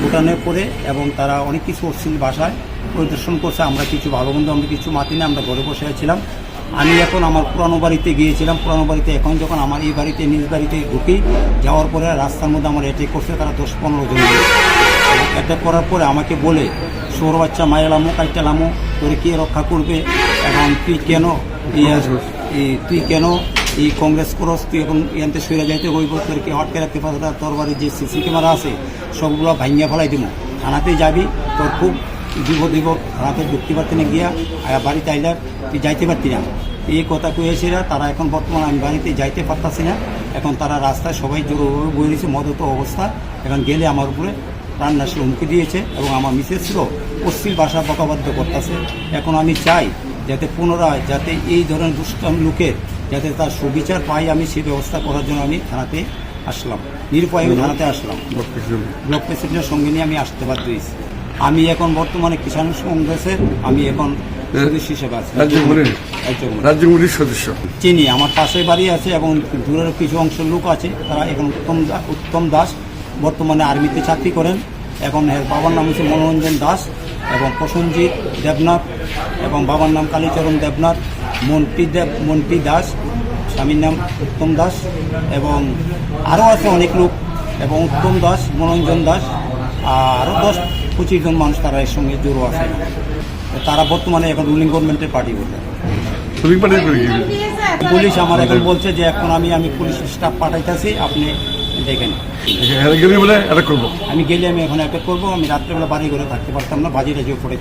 ভুটানে করে এবং তারা অনেক কিছু অশ্লীল ভাষায় পরিদর্শন করছে। আমরা কিছু ভালো বন্ধু, আমরা কিছু মাতি না, আমরা ঘরে বসে ছিলাম আমি এখন আমার পুরানো বাড়িতে গিয়েছিলাম, পুরানো বাড়িতে এখন যখন আমার এই বাড়িতে, নিজ বাড়িতে ঢুকি, যাওয়ার পরে রাস্তার মধ্যে আমার অ্যাটেক করছে, তারা দশ পনেরো জন। অ্যাটাক করার পরে আমাকে বলে, সৌর বাচ্চা মায়েলামো কাইটালামো তোরে কে রক্ষা করবে? এখন তুই কেন তুই কেন এই কংগ্রেস করস? তুই এখন এখানতে সরে যাইতে হইব, তোর কে হটকে রাখতে পারবে তোর বাড়ির যে সিসি ক্যামেরা আছে, সবগুলো ভাঙিয়া ফেলাই দিব থানাতে যাবি, তোর খুব বিপদ বিপদ থানাতে ঢুকতে পারতি না গিয়া বাড়িতে আইলার তুই যাইতে পারতি না। এই কথা কয়েছিল তারা এখন বর্তমানে আমি বাড়িতে যাইতে পারতাছি না। এখন তারা রাস্তায় সবাই জোরভাবে বয়ে দিয়েছে মদত অবস্থা। এখন গেলে আমার উপরে প্রাণনাশের হুমকি দিয়েছে এবং আমার মিসেসও অশ্লীল ভাষা বকাবাদ্য করতেছে। এখন আমি চাই যাতে পুনরায় যাতে এই ধরনের দুষ্টাম লোকের যাতে তার সুবিচার পাই আমি সেই ব্যবস্থা করার জন্য আমি থানাতে আসলাম। নিরুপায় আমি থানাতে আসলাম। ব্লক প্রেসিডেন্টের সঙ্গে নিয়ে আমি আসতে বাধ্য হয়েছি। আমি এখন বর্তমানে কিষাণ কংগ্রেসের আমি এখন সদস্য হিসেবে আছি। রাজ্য কমিটির? রাজ্য কমিটির। রাজ্য কমিটির সদস্য। চিনি আমার পাশে বাড়ি আছে এবং দূরের কিছু অংশের লোক আছে। তারা এখন উত্তম দা- উত্তম দাস। বর্তমানে আর্মিতে চাকরি করেন। এখন এর বাবার নাম হচ্ছে মনোরঞ্জন দাস এবং প্রসঞ্জিৎ দেবনাথ এবং বাবার নাম কালীচরণ দেবনাথ মন্ত্রী দেব মন্ত্রী দাস স্বামীর নাম উত্তম দাস এবং আরও আছে অনেক লোক এবং উত্তম দাস মনোরঞ্জন দাস। আরও দশ পঁচিশ জন মানুষ তারা এর সঙ্গে জড়ো আছে। তারা বর্তমানে এখন রুলিং গভর্নমেন্টের পার্টি বলে। পুলিশ আমার এখন বলছে যে এখন আমি আমি পুলিশ স্টাফ পাঠাইতেছি আপনি দেখেন। আমি গেলে আমি এখন অ্যাটাক করব আমি রাত্রেবেলা বাড়ি করে থাকতে পারতাম না বাজি রাজিও পড়ে